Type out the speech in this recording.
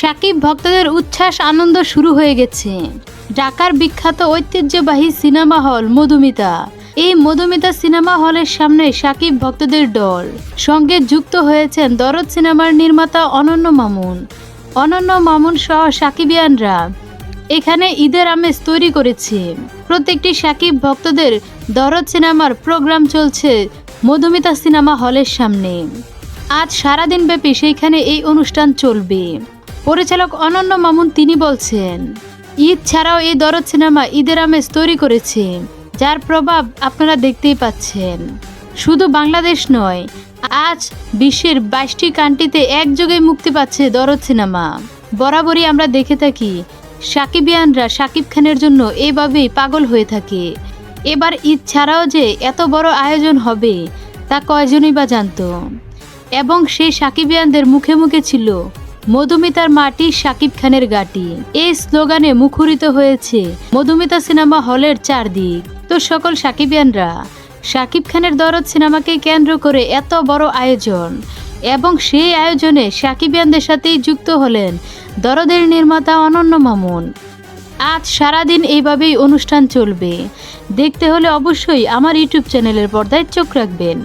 সাকিব ভক্তদের উচ্ছ্বাস, আনন্দ শুরু হয়ে গেছে। ঢাকার বিখ্যাত ঐতিহ্যবাহী সিনেমা হল মধুমিতা। এই মধুমিতা সিনেমা হলের সামনে সাকিব ভক্তদের দল। সঙ্গে যুক্ত হয়েছেন দরদ সিনেমার নির্মাতা অনন্য মামুন। অনন্য মামুন সহ সাকিবিয়ানরা এখানে ঈদের আমেজ তৈরি করেছে। প্রত্যেকটি সাকিব ভক্তদের দরদ সিনেমার প্রোগ্রাম চলছে মধুমিতা সিনেমা হলের সামনে। আজ সারাদিন ব্যাপী সেইখানে এই অনুষ্ঠান চলবে। পরিচালক অনন্য মামুন তিনি বলছেন, ঈদ ছাড়াও এই দরদ সিনেমা ঈদের আমেজ তৈরি করেছে, যার প্রভাব আপনারা দেখতেই পাচ্ছেন। শুধু বাংলাদেশ নয়, আজ বিশ্বের বাইশটি কান্ট্রিতে একযোগে মুক্তি পাচ্ছে দরদ সিনেমা। বরাবরই আমরা দেখে থাকি, সাকিবিয়ানরা সাকিব খানের জন্য এভাবেই পাগল হয়ে থাকে। এবার ঈদ ছাড়াও যে এত বড় আয়োজন হবে, তা কয়জনই বা জানত? এবং সেই সাকিবিয়ানদের মুখে মুখে ছিল মধুমিতার মাটি সাকিব খানের গাটি। এই স্লোগানে মুখরিত হয়েছে মধুমিতা সিনেমা হলের চারদিক। তো সকল সাকিবিয়ানরা সাকিব খানের দরদ সিনেমাকে কেন্দ্র করে এত বড় আয়োজন এবং সেই আয়োজনে সাকিবিয়ানদের সাথেই যুক্ত হলেন দরদের নির্মাতা অনন্য মামুন। আজ সারাদিন এইভাবেই অনুষ্ঠান চলবে। দেখতে হলে অবশ্যই আমার ইউটিউব চ্যানেলের পর্দায় চোখ রাখবেন।